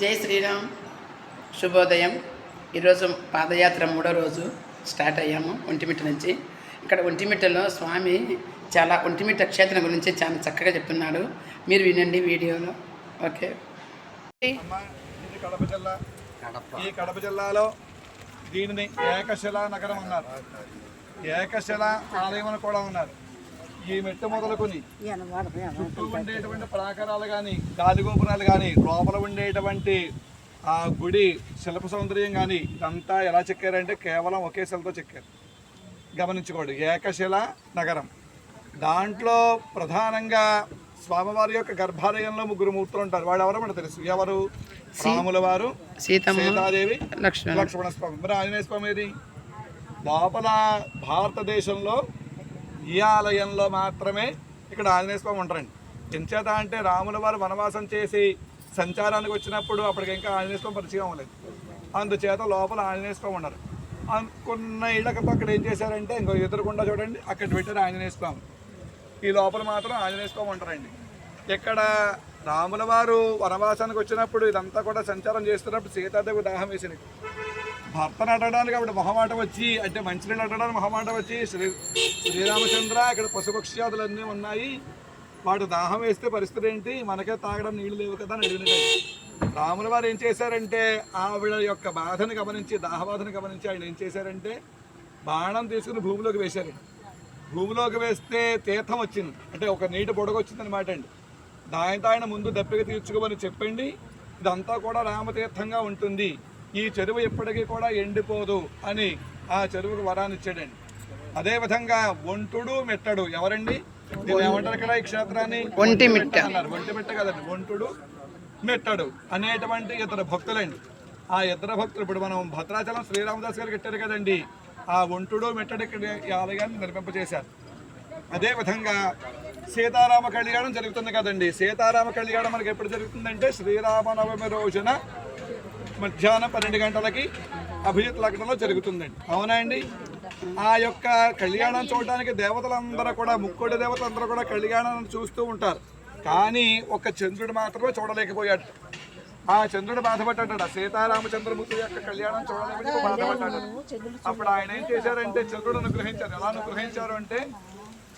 జై శ్రీరామ్. శుభోదయం. ఈరోజు పాదయాత్ర మూడో రోజు స్టార్ట్ అయ్యాము ఒంటిమిట్ట నుంచి. ఇక్కడ ఒంటిమిట్టలో స్వామి చాలా ఒంటిమిట్ట క్షేత్రం గురించి చాలా చక్కగా చెప్తున్నాడు. మీరు వినండి వీడియోలో. ఓకే. ఇది కడప జిల్లా ఈ కడప జిల్లాలో దీనిని ఏకశిలా నగరం అన్నారు. ఏకశిల ఆలయం అని కూడా ఉన్నారు. ఈ మెట్టు మొదలుకొని చుట్టూ ఉండేటువంటి ప్రాకారాలు కానీ గాలిగోపురాలు కానీ లోపల ఉండేటువంటి ఆ గుడి శిల్ప సౌందర్యం కానీ ఇదంతా ఎలా చెక్కారంటే కేవలం ఒకే శిలతో చెక్కారు. గమనించుకోండి ఏకశిల నగరం. దాంట్లో ప్రధానంగా స్వామివారి యొక్క గర్భాలయంలో ముగ్గురు మూర్తులు ఉంటారు. వాడు ఎవరో మనకు తెలుసు. ఎవరు? రాముల వారు సీతమ్మ సీతాదేవి లక్ష్మణ. లక్ష్మణ స్వామి. మరి ఆంజనేయ స్వామి ఏది? లోపల భారతదేశంలో ఈ ఆలయంలో మాత్రమే ఇక్కడ ఆంజనేయ స్వామి ఉంటారండి. ఎంచేత అంటే రాముల వారు వనవాసం చేసి సంచారానికి వచ్చినప్పుడు అప్పటికి ఇంకా ఆంజనేయ స్వామి పరిచయం అవ్వలేదు. అందుచేత లోపల ఆంజనేయ స్వామి ఉన్నారు. అన్- కొన్ని ఇళ్ళ అక్కడ ఏం చేశారంటే ఇంకో ఎదురుకుండా చూడండి అక్కడ పెట్టారు ఆంజనేయ స్వామి. ఈ లోపల మాత్రం ఆంజనేయ స్వామి ఉంటారండి. ఇక్కడ రాముల వారు వనవాసానికి వచ్చినప్పుడు ఇదంతా కూడా సంచారం చేస్తున్నప్పుడు సీతాదేవి దాహం వేసింది. భర్తను అడగడానికి ఆవిడ మొహమాట వచ్చి అంటే మంచినీళ్ళు అడగడానికి మొహమాట వచ్చి శ్రీ శ్రీరామచంద్ర ఇక్కడ పశుపక్ష్యాదులన్నీ ఉన్నాయి. వాడు దాహం వేస్తే పరిస్థితి ఏంటి? మనకే తాగడం నీళ్ళు లేవు కదా అని అడిగినట్టు. రాముల వారు ఏం చేశారంటే ఆవిడ యొక్క బాధను గమనించి దాహబాధను గమనించి ఆయన ఏం చేశారంటే బాణం తీసుకుని భూమిలోకి వేశారు. భూమిలోకి వేస్తే తీర్థం వచ్చింది. అంటే ఒక నీటి బుడగ వచ్చిందనమాట అండి. దానితో ఆయన ముందు దప్పిక తీర్చుకోమని చెప్పండి. ఇదంతా కూడా రామతీర్థంగా ఉంటుంది. ఈ చెరువు ఎప్పటికీ కూడా ఎండిపోదు అని ఆ చెరువుకు వరాన్ని ఇచ్చాడండి. అదేవిధంగా ఒంటుడు మెట్టడు. ఎవరండి? దీన్ని ఏమంటారు ఇక్కడ ఈ క్షేత్రాన్ని? ఒంటిమిట్ట. అన్నారు. ఒంటిమిట్ట కదండి. ఒంటుడు మెట్టడు అనేటువంటి ఇతర భక్తులండి. ఆ ఇతర భక్తులు ఇప్పుడు మనం భద్రాచలం శ్రీరామదాస్ గారు కట్టారు కదండి. ఆ ఒంటుడు మెట్టడు ఆలయాన్ని నిర్మింపజేశారు అదేవిధంగా సీతారామ కళ్యాణం జరుగుతుంది కదండి. సీతారామ కళ్యాణం మనకి ఎప్పుడు జరుగుతుందంటే శ్రీరామనవమి రోజున మధ్యాహ్నం పన్నెండు గంటలకి అభిజిత్ లగ్నంలో జరుగుతుందండి. అవునా అండి? ఆ యొక్క కళ్యాణం చూడడానికి దేవతలందరూ కూడా ముక్కోటి దేవతలందరూ కూడా కళ్యాణం చూస్తూ ఉంటారు. కానీ ఒక చంద్రుడు మాత్రమే చూడలేకపోయాడు. ఆ చంద్రుడు బాధపడ్డాడు. సీతారామచంద్రమూర్తి యొక్క కళ్యాణం చూడలేకపోతే బాధపడ్డాడు. అప్పుడు ఆయన ఏం చేశారంటే చంద్రుడు అనుగ్రహించారు. ఎలా అనుగ్రహించారు అంటే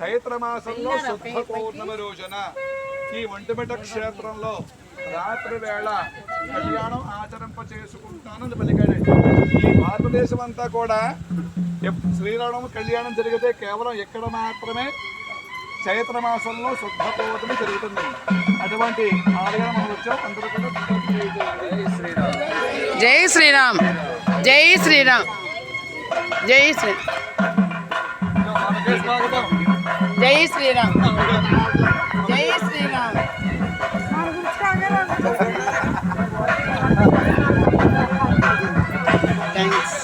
చైత్ర మాసంలో శుద్ధ పౌర్ణమి రోజున ఈ ఒంటిమిట క్షేత్రంలో రాత్రి వేళ కళ్యాణం ఆచరింప చేసుకుంటానని పలికాడండి ఈ భారతదేశం అంతా కూడా శ్రీరామ కళ్యాణం జరిగితే కేవలం ఎక్కడ మాత్రమే చైత్ర మాసంలో శుద్ధ పౌర్ణమి జరుగుతుందండి అటువంటి ఆలయం మనం వచ్చాం అందరూ కూడా జై శ్రీరామ్. జై శ్రీరామ్. జై శ్రీరామ్. జై శ్రీ మనకే స్వాగతం. Thanks.